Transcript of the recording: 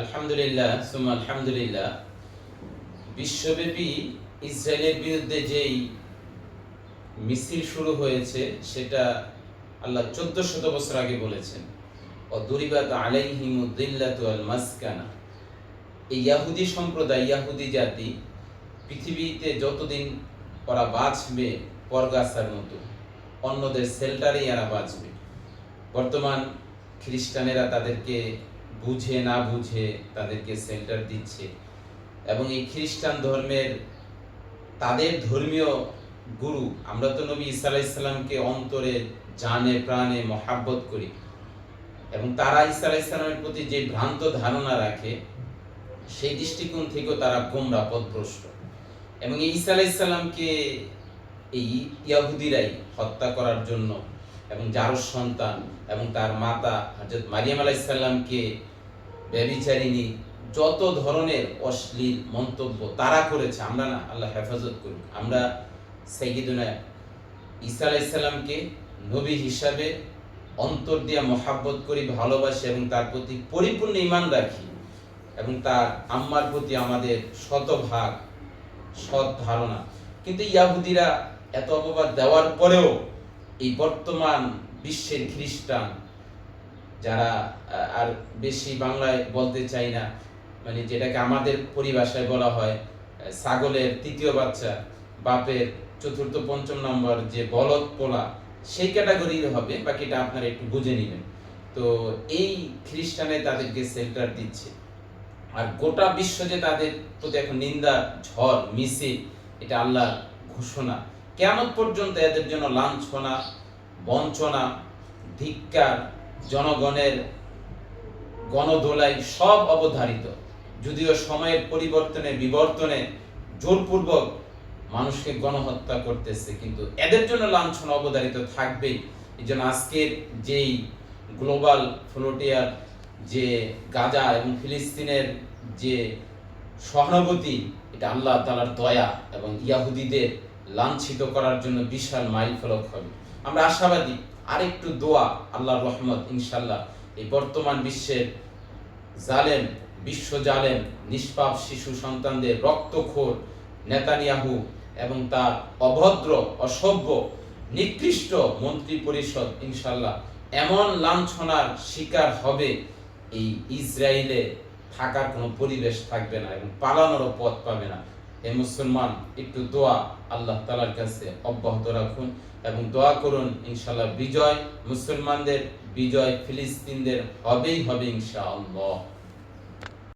আলহামদুলিল্লাহ সুম আলহামদুলিল্লাহ। বিশ্বব্যাপী ইসরায়েলের বিরুদ্ধে যেই মিছিল শুরু হয়েছে, সেটা আল্লাহ চোদ্দ শত বছর আগে বলেছেন ও দুরিবাত আলাইহিমুদ্দিল্লাতু আল মাসকানা। এই ইয়াহুদি সম্প্রদায়, ইয়াহুদি জাতি, পৃথিবীতে যতদিন ওরা বাঁচবে পরগাছার মতো, অন্যদের সেল্টারেই এরা বাঁচবে। বর্তমান খ্রিস্টানেরা তাদেরকে বুঝে না বুঝে তাদেরকে সেন্টার দিচ্ছে। এবং এই খ্রিস্টান ধর্মের তাদের ধর্মীয় গুরু, আমরা তো নবী ইসা অন্তরে, জানে, প্রাণে মহাব্বত করি। এবং তারা ইসা আলাইসাল্লামের প্রতি যে ভ্রান্ত ধারণা রাখে, সেই দৃষ্টিকোণ থেকেও তারা গোমরা পথভ্রষ্ট এবং এই ঈসা আলাইসাল্লামকে এই ইয়াহুদিরাই হত্যা করার জন্য, এবং যার সন্তান, এবং তার মাতা হজরত মারিয়াম আলাইসাল্লামকে ব্যবিচারিণী যত ধরনের অশ্লীল মন্তব্য তারা করেছে, আমরা না, আল্লাহ হেফাজত করি আমরা সাইয়িদুনা ঈসা আলাইসাল্লামকে নবী হিসাবে অন্তর দিয়া মহাব্বত করি, ভালোবাসি এবং তার প্রতি পরিপূর্ণ ইমান রাখি এবং তার আম্মার প্রতি আমাদের শতভাগ সৎ ধারণা। কিন্তু ইয়াহুদিরা এত অপবাদ দেওয়ার পরেও এই বর্তমান বিশ্বের খ্রিস্টান যারা আর বেশি বাংলায় বলতে চাই না মানে যেটাকে আমাদের পরিভাষায় বলা হয় ছাগলের তৃতীয় বাচ্চা, বাপের চতুর্থ, পঞ্চম নম্বর যে বলদ পোলা, সেই ক্যাটাগরির হবে, বাকিটা আপনারা একটু বুঝে নেবেন। তো এই খ্রিস্টানে তাদেরকে সেল্টার দিচ্ছে। আর গোটা বিশ্ব যে তাদের প্রতি এখন নিন্দা, ঝড়, মিছিল, এটা আল্লাহ ঘোষণা। কেমন পর্যন্ত এদের জন্য লাঞ্ছনা, বঞ্চনা, ধিক্কার জনগণের গণদোলাই সব অবধারিত। যদিও সময়ের পরিবর্তনে, বিবর্তনে জোরপূর্বক মানুষকে গণহত্যা করতেছে, কিন্তু এদের জন্য লাঞ্ছনা অবধারিত থাকবেই। এই জন্য আজকের যেই গ্লোবাল ফ্লোটিয়ার যে গাজা এবং ফিলিস্তিনের যে সহানুভূতি, এটা আল্লাহ তালার দয়া এবং ইয়াহুদিদের লাঞ্ছিত করার জন্য বিশাল মাইল ফলক হবে। আমরা আশাবাদী, আরেকটু দোয়া, আল্লাহর রহমত ইনশাল্লাহ এই বর্তমান বিশ্বের জালেম, বিশ্ব জালেম, নিষ্পাপ শিশু সন্তানদের রক্তখোর নেতানিয়াহু এবং তার অভদ্র, অসভ্য, নিকৃষ্ট মন্ত্রী পরিষদ ইনশাল্লাহ এমন লাঞ্ছনার শিকার হবে এই ইসরায়েলে থাকার কোনো পরিবেশ থাকবে না এবং পালানোরও পথ পাবে না। হে মুসলমান, একটু দোয়া আল্লাহ তালার কাছে অব্যাহত রাখুন এবং দোয়া করুন ইনশাল্লাহ বিজয় মুসলমানদের, বিজয় ফিলিস্তিনদের হবেই হবে ইনশাআল্লাহ।